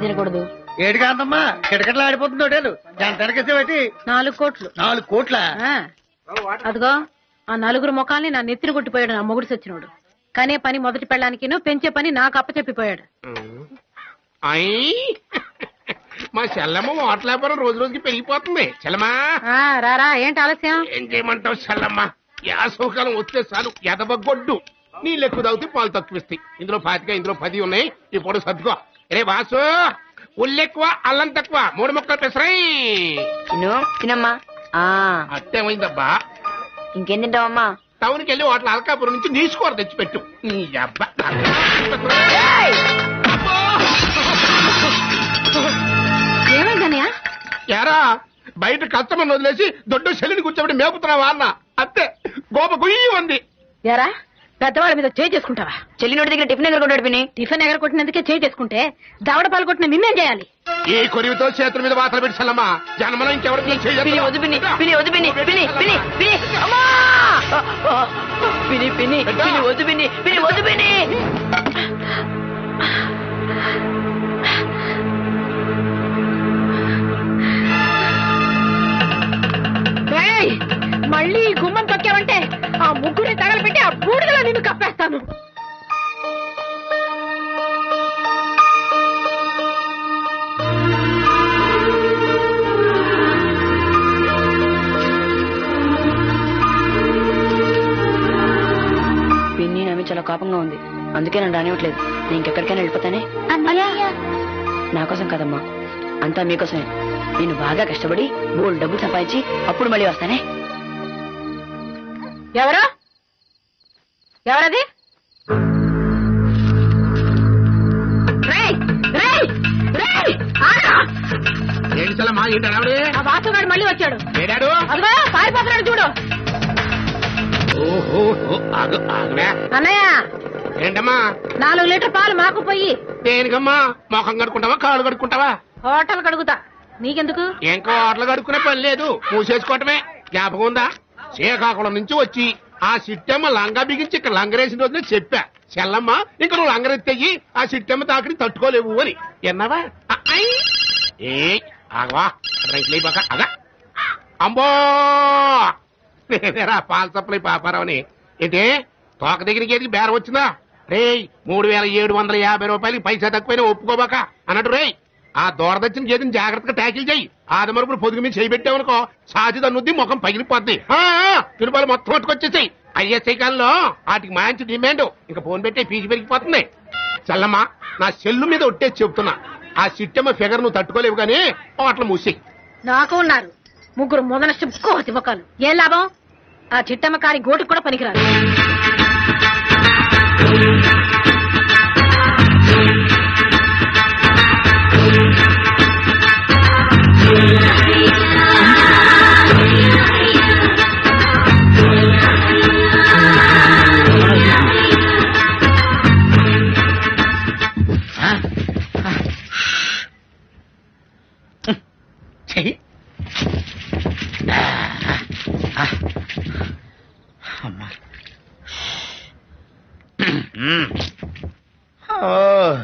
పిండి తినకూడదు? ఏడు కాంతమ్మా కిటకిటలు ఆడిపోతుంది హోటలు. గంటనకేసే బట్టి నాలుగు కోట్లు. నాలుగు కోట్ల? ఆ. అదిగో ఆ నలుగురు ముఖాల్ని నా నెత్తిన కొట్టిపోయాడు నా మొగుడు సచ్చినోడు. కనే పని మొదటి పెళ్ళానికిను పెంచే పని నాకు అప్పచెప్పిపోయాడు. మా చెల్లమ్మ వాటర్ వ్యాపారం రోజు రోజుకి పెరిగిపోతుంది. చెల్లమ్మా. ఆ, రారా ఏంటి ఆలస్యం? ఏం చేయమంటావు చెల్లమ్మ? యాసవకాలం వస్తే చాలు. ఎదబగొడ్డు నీళ్ళు ఎక్కువ తాగితే పాలు తక్కువ ఇస్తాయి ఇందులో పాతిక ఇందులో పది ఉన్నాయి. ఇప్పుడు సర్దుకో. రే బాసు ఉల్లు ఎక్కువ అల్లం తక్కువ మూడు మొక్కలు పెసరై. తిను తినమ్మా. ఆ. అట్టేమైందబ్బా ఇంకేం తింటావమ్మా? టౌన్కి వెళ్ళి వాటి అల్కాపురం నుంచి నీసుకోర తెచ్చిపెట్టు. నీ అబ్బా ఏమైందన్నయ్య ఎరా బయట కస్టమర్ వదిలేసి దొడ్డు చెల్లిని కూర్చోబెట్టి మేపుతున్నావా అన్న? అంతే గోప గుయ్యి ఉంది. ఎరా? పెద్దవాళ్ళ మీద చేయి చేసుకుంటావా? చెల్లి నోటి దగ్గర టిఫిన్ దగ్గర కొట్టాడు పిన్ని. టిఫిన్ ఎగర కొట్టినందుకే చేయి చేసుకుంటే దవడ పాలు కొట్టిన నిన్నేం చేయాలి? ఈ కొరివితో చేతుల మీద వాతలు పెట్టి చల్లమ్మా. జన్మలో ఇంకెవరికి పిన్ని వద్దు అమ్మా! మళ్ళీ గుమ్మం తొక్కావంటే ఆ ముగ్గురిని తగలబెట్టి ఆ బూడిదలో నిన్ను కప్పేస్తాను. పిన్ని నా మీద చాలా కోపంగా ఉంది. అందుకే నన్ను రానివ్వట్లేదు. నేను ఇంకెక్కడికైనా వెళ్ళిపోతానే? నా కోసం కదమ్మా. అంతా మీకోసమే. నేను బాగా కష్టపడి బోల్ డబ్బులు సంపాదించి అప్పుడు మళ్ళీ వస్తానే? ఎవరు? ఎవరది! ఏంటి ఏంటి అడవడే ఆ వాసుగాడు మళ్ళీ వచ్చాడు. ఏడాడు? అదిగో పారిపోతున్నాడు చూడు. ఓహో ఆగు ఆగురా. అన్నయ్య. ఏంటమ్మా? నాలుగు లీటర్ పాలు మాకు పోయి. దేనికమ్మా? మొఖం కడుక్కుంటావా కాళ్ళు కడుక్కుంటావా? హోటల్ కడుగుతా. నీకెందుకు? ఇంకా ఆటలు కడుక్కునే పని లేదు. మూసేసుకోవటమే. జ్ఞాపకం ఉందా? శ్రీకాకుళం నుంచి వచ్చి ఆ సిట్టమ్మ లంగా బిగించి ఇక్కడ లంగరేసిన రోజునే చెప్పా. చెల్లమ్మ ఇంక నువ్వు లంగరెత్తయ్యి ఆ సిట్టమ్మ తాకిడి తట్టుకోలేవు అని. ఎన్నావా ఏ ఆగవా రైతులు అగా అంబో! నేనేరా పాల సప్లై పాపారావుని. ఏంటి తోక దగ్గరికి ఎదిగి బేరం వచ్చిందా? రేయ్ మూడు వేల ఏడు వందల యాభై రూపాయలకి పైసా తక్కువైనా ఒప్పుకోబాక. అన్నట్టు రేయ్ ఆ దూరదర్శన గేదెని జాగ్రత్తగా ట్యాకిల్ చేయి. ఆదమరుపుడు పొదుగు మీద చేయి సాజి దన్నుద్ది ముఖం పగిలిపోద్ది. ఆ, తిరుపతి మొత్తం పట్టుకొచ్చేసాయి ఐఎస్ఐ కాలంలో వాటికి మంచి డిమాండ్ ఇంకా ఫోన్ పెట్టి ఫీజు పెరిగిపోతుంది చల్లమ్మా నా సెల్లు మీద ఒట్టేసి చెబుతున్నా. ఆ సిట్టమ్మ ఫిగర్ నువ్వు తట్టుకోలేవు కానీ హోటల్ మూసి నాకు ఉన్నారు. ముగ్గురు మొదల చెప్పుకోవచ్చు ముఖాలు. ఏ లాభం? ఆ చిట్టమ్మ కారి గోటికి కూడా పనికిరాదు. అమ్మా. ఓ.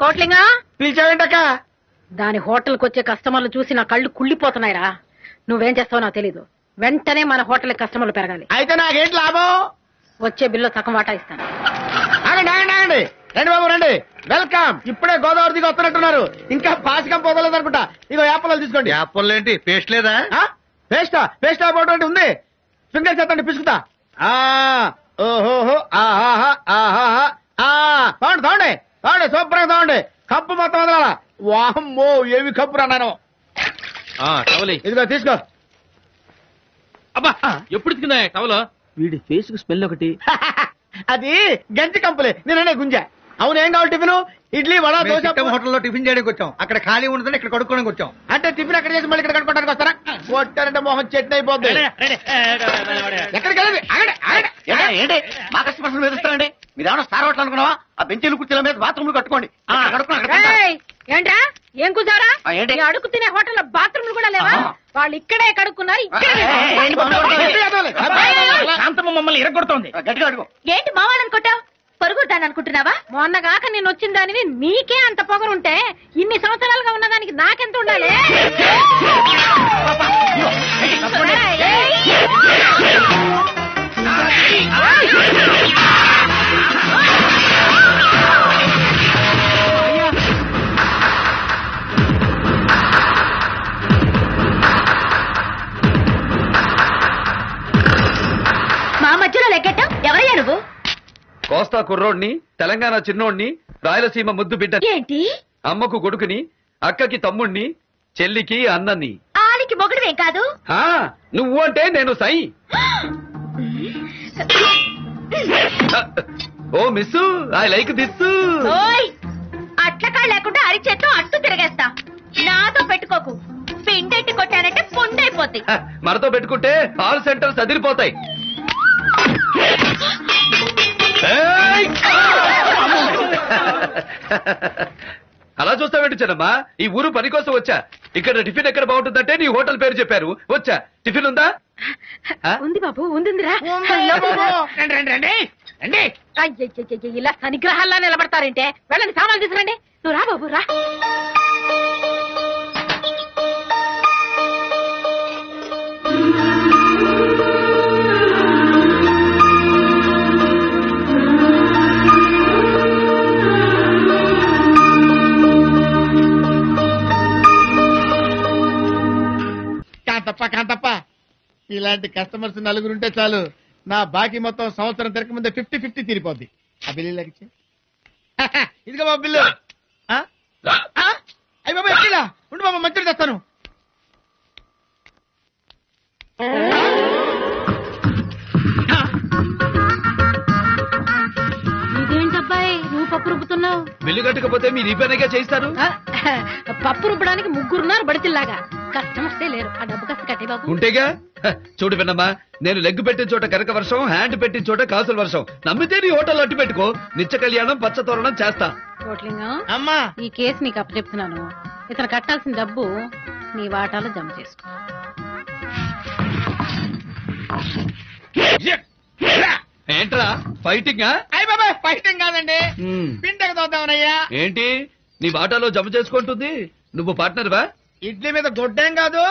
కోట్లింగా. పిలిచావేంటక్క? దాని హోటల్కి వచ్చే కస్టమర్లు చూసి నా కళ్ళు కుళ్ళిపోతున్నాయిరా. నువ్వేం చేస్తావో నాకు తెలీదు. వెంటనే మన హోటల్ కస్టమర్లు పెరగాలి. అయితే నాకేంటి లాభం? వచ్చే బిల్లు సగం వాటా ఇస్తాను. ఆగండి ఆగండి ఆగండి. రండి బాబు రండి. వెల్కమ్. ఇప్పుడే గోదావరి దిగి వస్తున్నట్టున్నారు. ఇంకా పాసికం పోదలేదు అనుకుంటా ఇగో యాపలు తీసుకోండి. యాపిల్ ఏంటి పేస్ట్ లేదా? ఆ? పేస్టా? పేస్టా పోటీ ఉంది. ఫింగర్ చేతండి పిసుకుతా. ఆ ఓహోహో ఆహాహా ఆహాహా. ఆ తోండి తోండి. తోండి శుభ్రంగా తోండి. కప్పు మొత్తం వదలాల. వామ్మో ఏమి కప్పు అన్నాను టవలి ఇదిగో తీసుకో. అబ్బా ఎప్పుడు తిందా టవలు వీడి ఫేస్కు స్మెల్ ఒకటి. అది గంజి కంపులే. నేననే గుంజ. అవును ఏం కావాలి టిఫిన్? ఇడ్లీ వడ దోశ హోటల్లో టిఫిన్ చేయడానికి వచ్చాం. అక్కడ ఖాళీ ఉంటుంది ఇక్కడ కడుక్కోడానికి వచ్చాం. అంటే టిఫిన్ అక్కడ చేసి మళ్ళీ ఇక్కడ కట్టుకోవడానికి వస్తారా? కొట్టారంటే మొహం చట్నీ అయిపోద్ది. ఎక్కడికి వెళ్ళండి ఆగండి ఆగండి. ఏంటి? మా కస్టమర్స్ మీద ఇస్తారండి మీరు ఏమైనా స్టార్ హోటల్ అనుకున్నావా? ఆ బెంచీలు కుర్చీల మీద బాత్రూమ్ కట్టుకోండి. అక్కడ కడుక్కోండి, ఏం ఏంటి? ఈ అడుగు తినే హోటల్లో బాత్రూమ్లు కూడా లేవా? ఆ. వాళ్ళు ఇక్కడే కడుక్కున్నారు ఇక్కడే ఏంటి? శాంతమ్మ మమ్మల్ని ఇరగొడుతోంది. గట్టిగా అడుగు. ఏంటి మావాలనుకుంటావు పొరుగుతాను అనుకుంటున్నావా? మొన్నగాక నేను వచ్చిన దానిని నీకే అంత పొగరుంటే ఇన్ని సంవత్సరాలుగా ఉన్నదానికి నాకెంత ఉండాలి? మా కోస్తా కుర్రోడ్ని తెలంగాణ చిన్నోడ్ని రాయలసీమ ముద్దు బిడ్డ ఏంటి? అమ్మకు కొడుకుని అక్కకి తమ్ముణ్ణి చెల్లికి అన్నని. ఆలికి మొగుడువేం కాదు? ఆ, నువ్వు అంటే నేను సై. Oh miss I like this ఓయ్ అట్లకా లేకుండా అరిచేత్తో అట్టు తిరగేస్తా. నాతో పెట్టుకోకు. పిండెట్టి కొట్టానంటే పుండైపోద్ది. మనతో పెట్టుకుంటే ఆల్ సెంటర్స్ అదిరిపోతాయి! అలా చూస్తావేంటి చిన్నమ్మా ఈ ఊరు పని కోసం వచ్చా. ఇక్కడ టిఫిన్ ఎక్కడ బాగుంటుందంటే నీ హోటల్ పేరు చెప్పారు. వచ్చా. టిఫిన్ ఉందా? ఉంది బాబు ఉందిరా రండి రండి రండి. రండి. అయ్యయ్యయ్యయ్య, ఇలా సనిగ్రహాల్లా నిలబడతారంటే వెళ్ళండి సామాన్లు తీసుకురండి నువ్వు రా బాబు రా కాంతప్ప కాంతప్ప. ఇలాంటి కస్టమర్స్ నలుగురు ఉంటే చాలు. నా బాకీ మొత్తం సంవత్సరం తిరక ముందే ఫిఫ్టీ ఫిఫ్టీ తీరిపోద్ది. ఆ బిల్లు ఇదిగో బాబు బిల్లు. ఆ? ఆ? అయ్య బాబా ఎక్కిలా ఉండు బాబా మంచిది తెస్తాను ఇదేంటబ్బాయి? నువ్వు పప్పు రుబ్బుతున్నావు. బిల్లు కట్టకపోతే మీరు ఈ పనిగా చేయిస్తారు? ఆ, పప్పు రుబ్బడానికి ముగ్గురున్నారు బడితిల్లాగా. కస్టమర్సే లేరు. ఆ డబ్బు కాస్త కట్టే బాబు. ఉంటేగా? హ, చూడు విన్నమ్మా నేను లెగ్ పెట్టిన చోట కనక వర్షం హ్యాండ్ పెట్టిన చోట కాసుల వర్షం. నమ్మితే నీ హోటల్ అట్టు పెట్టుకో. నిత్య కళ్యాణం పచ్చ తోరణం చేస్తా. కోట్లింగం అమ్మా! ఈ కేసు నీకు అప్పచెప్తున్నాను. ఇతను కట్టాల్సిన డబ్బు నీ వాటాలో జమ చేసుకో. ఏంట్రా? ఫైటింగ్? అయ్య ఫైటింగ్ కాదండి. పిండక చూద్దామనయ్యా ఏంటి? నీ వాటాలో జమ చేసుకుంటుంది. నువ్వు పార్ట్నర్ వా ఇడ్లీ మీద గొడ్డేం కాదు.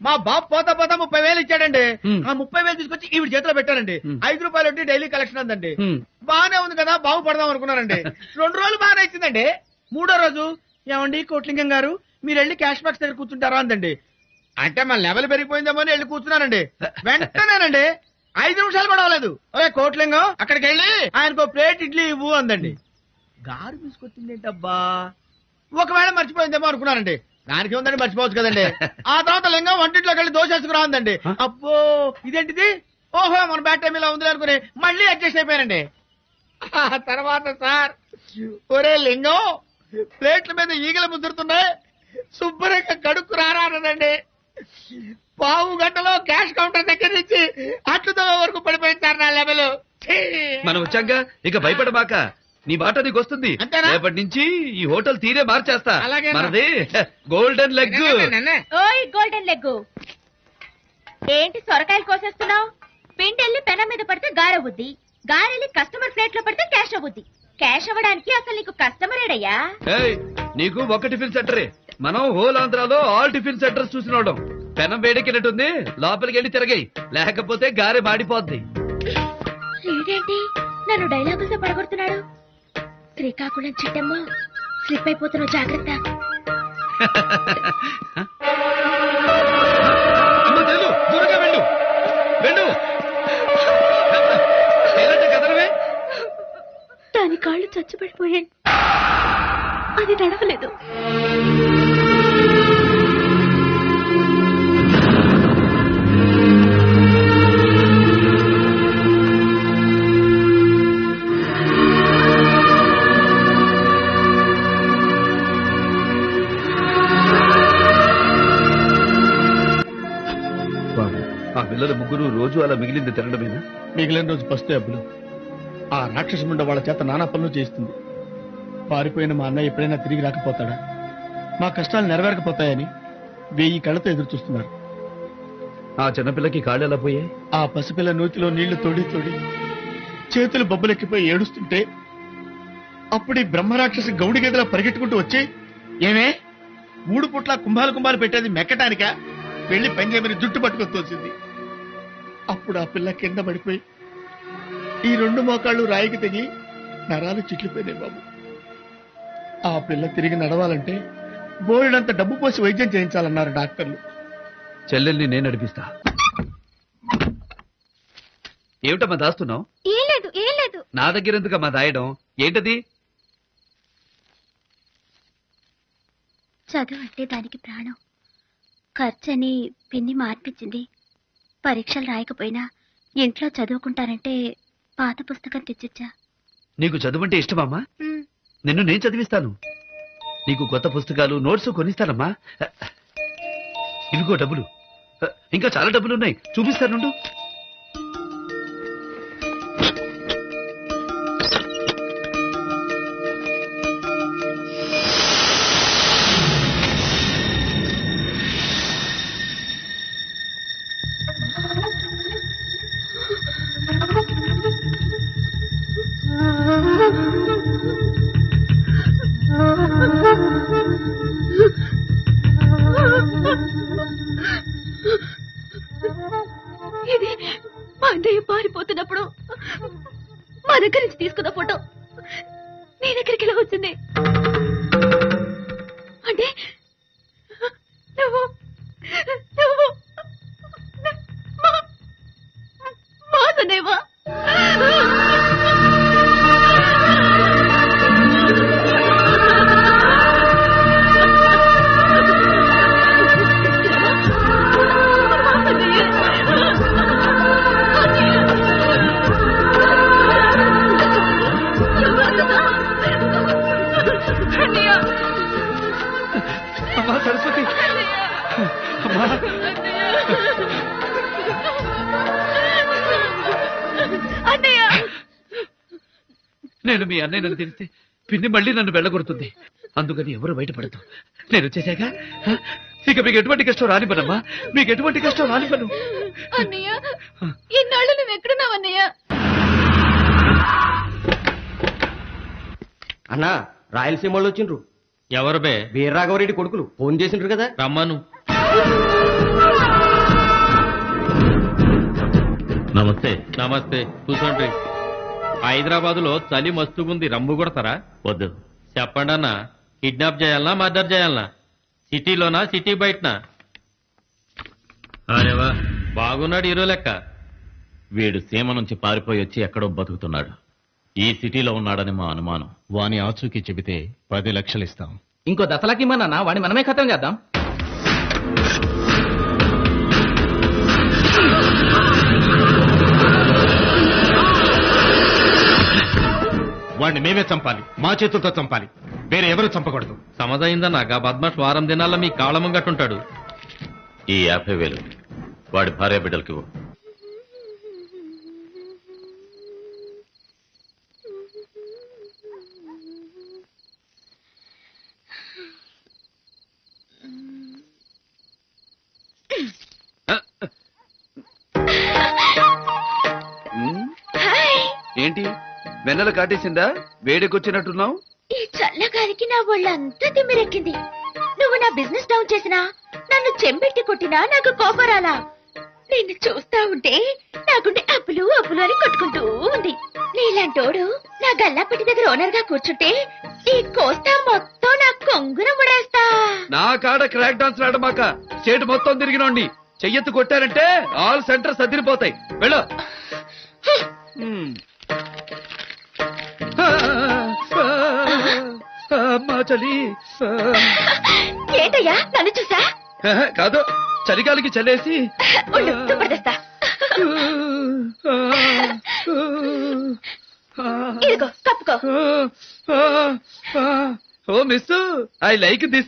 మా బాబు పోతా పోతా ముప్పై వేలు ఇచ్చాడండి. ఆ ముప్పై వేలు తీసుకొచ్చి ఈవిడ చేతిలో పెట్టారండి. ఐదు రూపాయలు వడ్డీ డైలీ కలెక్షన్ హ్మ్. బానే ఉంది కదా బాగుపడదాం అనుకున్నారండి. రెండు రోజులు బాగానే ఇచ్చిందండి. మూడో రోజు ఏమండి కోట్లింగం గారు మీరు వెళ్ళి క్యాష్ బాక్స్ దగ్గర కూర్చుంటారా? అందండి. అంటే మన లెవెల్ పెరిగిపోయిందేమో అని వెళ్ళి కూర్చున్నానండి. వెంటనేనండి ఐదు నిమిషాలు కూడా అవ్వలేదు. ఓకే కోట్లింగం అక్కడికి వెళ్ళి ఆయనకు ప్లేట్ ఇడ్లీ ఇవ్వు అందండి. గారు తీసుకొచ్చింది ఏంటబ్బా ఒకవేళ మర్చిపోయిందేమో అనుకున్నానండి. దానికి ఉందండి మర్చిపోవచ్చు కదండి. ఆ తర్వాత లింగం వంటింట్లోకి వెళ్ళి దోశ వేసుకురా ఉందండి అబ్బో ఇదేంటిది? ఓహో మన బ్యాట్ టైం ఇలా ఉంది అనుకుని మళ్ళీ అడ్జస్ట్ అయిపోయానండి. ఆ తర్వాత సార్ ఒరే లింగం ప్లేట్ల మీద ఈగలు ముద్దురుతున్నాయి శుభ్రంగా కడుక్కు రారానండి పావు గంటలో క్యాష్ కౌంటర్ దగ్గర నుంచి అట్లు వరకు పడిపోయింది సార్ నా లెవెల్. మనం వచ్చాక ఇక భయపడమాక నీ మాట నీకు వస్తుంది అంతేనా? రేపటి నుంచి ఈ హోటల్ తీరే మార్చేస్తా. అలాగేనా? మనది గోల్డెన్ లెగ్. ఓయ్ గోల్డెన్ లెగ్ ఏంటి సొరకాయలు కోసేస్తున్నావు? పిండెల్లి పెనం మీద పడితే గారవుద్ది. గారెల్లి కస్టమర్ ప్లేట్లో పడితే క్యాష్ అవుద్ది. క్యాష్ అవ్వడానికి అసలు నీకు కస్టమర్ ఏడయ్యా? ఏయ్, నీకు ఒక టిఫిన్ సెంటరే. మనం హోల్ ఆంధ్రాలో ఆల్ టిఫిన్ సెంటర్స్ చూసినోడం పెనం వేడెక్కినట్టుంది లోపలికి వెళ్ళి తిరగాయి. లేకపోతే గారె మాడిపోద్ది. ఏంటి నన్ను డైలాగులతో పడగొడుతున్నాడు. శ్రీకాకుళం చిట్టమ్మ స్లిప్ అయిపోతున్న జాగ్రత్త. దాని కాళ్ళు చచ్చుపడిపోయాయి. అది నడవలేదు. అలా మిగిలింది తినడమేనా మిగిలిన రోజు పస్తే అబ్బులు. ఆ రాక్షసముండ వాళ్ళ చేత నానా పనులు చేస్తుంది పారిపోయిన మా అన్నయ్య ఎప్పుడైనా తిరిగి రాకపోతాడా? మా కష్టాలు నెరవేరకపోతాయని వెయ్యి కళ్ళతో ఎదురు చూస్తున్నారు. ఆ చిన్నపిల్లకి కాళ్ళు ఎలా పోయాయి? ఆ పసిపిల్ల నూతిలో నీళ్ళు తోడి తోడి చేతులు బొబ్బలెక్కిపోయి ఏడుస్తుంటే అప్పుడు ఈ బ్రహ్మరాక్షసి గౌడి గదిలా పరిగెట్టుకుంటూ వచ్చి ఏమే? మూడు పుట్ల కుంభాలు కుంభాలు పెట్టేది మెక్కటానిక? వెళ్ళి పంజాబీని జుట్టు పట్టుకొని తోసింది. అప్పుడు ఆ పిల్ల కింద పడిపోయి ఈ రెండు మోకాళ్ళు రాయికి తెగి నరాలు చిట్లిపోయినాయి బాబు. ఆ పిల్ల తిరిగి నడవాలంటే బోలెడంత డబ్బు పోసి వైద్యం చేయించాలన్నారు డాక్టర్లు. చెల్లెల్ని నేను నడిపిస్తా. ఏమిటమ్మా దాస్తున్నావు? ఏం లేదు ఏం లేదు. నా దగ్గర ఎందుకమ్మా దాయడం? ఏంటది? చదువు అంటే దానికి ప్రాణం. ఖర్చని పిన్ని మార్పించింది పరీక్షలు రాయకపోయినా ఇంట్లో చదువుకుంటానంటే పాత పుస్తకం తెచ్చిచ్చా. నీకు చదువంటే ఇష్టమమ్మా? నిన్ను నేను చదివిస్తాను. నీకు కొత్త పుస్తకాలు నోట్స్ కొనిస్తానమ్మా. ఇదిగో డబ్బులు. ఇంకా చాలా డబ్బులు ఉన్నాయి చూపిస్తానుండు. నేను మీ అన్నయ్య నన్ను తెలిస్తే పిన్ని మళ్ళీ నన్ను వెళ్ళగొడుతుంది. అందుకని ఎవరు బయటపడదు. నేను వచ్చేసాక? ఇక మీకు ఎటువంటి కష్టం రానివ్వనమ్మా. మీకు ఎటువంటి కష్టం రానివ్వను. అన్నయ్య ఇన్నాళ్ళు నువ్వు ఎక్కడున్నావు అన్నయ్య? అన్నా రాయలసీమ వాళ్ళు వచ్చిండ్రు. ఎవరు బే? వీరరాఘవరెడ్డి కొడుకులు. ఫోన్ చేసిండ్రు కదా. రమ్మను. నమస్తే. నమస్తే. కూర్చోండి. హైదరాబాద్లో చలి మస్తుగుంది. రమ్ము కొడతారా? వద్దు. చెప్పండి అన్న కిడ్నాప్ చేయాలనా మర్డర్ చేయాలనా? సిటీలోనా సిటీ బయటనా? అరేవా బాగున్నాడు హీరో లెక్క. వీడు సీమ నుంచి పారిపోయి వచ్చి ఎక్కడో బతుకుతున్నాడు. ఈ సిటీలో ఉన్నాడని మా అనుమానం. వాని ఆచూకీ చెబితే పది లక్షలు ఇస్తాం. ఇంకో దశలకి మన వాడిని మనమే ఖతం చేద్దాం. వాడిని మేమే చంపాలి. మా చేతులతో చంపాలి. వేరే ఎవరు చంపకూడదు. సమజైందన్న గా బద్మాష్ వారం దినాల్లో మీ కాళ్ళ ముంగట్టుంటాడు ఈ యాభై వేలు వాడి భార్య బిడ్డలకి ఇవ్వు. ఏంటి? వెన్నెల కాటేసిందా? వేడికొచ్చినట్టున్నావు? ఈ చల్లగాలికి నా ఒళ్ళంతా తిమ్మిరెక్కింది. నువ్వు నా బిజినెస్ డౌన్ చేసినా నన్ను చెంబెట్టి కొట్టినా నాకు కోపం రాలా నిన్ను చూస్తా ఉంటే నాకుండే అప్పులు అప్పులు అని కొట్టుకుంటూ ఉంది. నీలాంటోడు నా గల్లాపెట్టి దగ్గర ఓనర్గా కూర్చుంటే ఈ కోస్తా మొత్తం నా కొంగున ముడేస్తా. నా కాడ క్రాక్ డాన్స్ ఆడమాక స్టేట్ మొత్తం తిరిగినోండి చెయ్యెత్తు కొట్టారంటే ఆల్ సెంటర్ సదిరిపోతాయి వెళ్ళు. చలి ఏంటయ్యా? నన్ను చూసా? కాదు చలిగాలికి ఇదిగో కప్పుకో. Oh miss I like this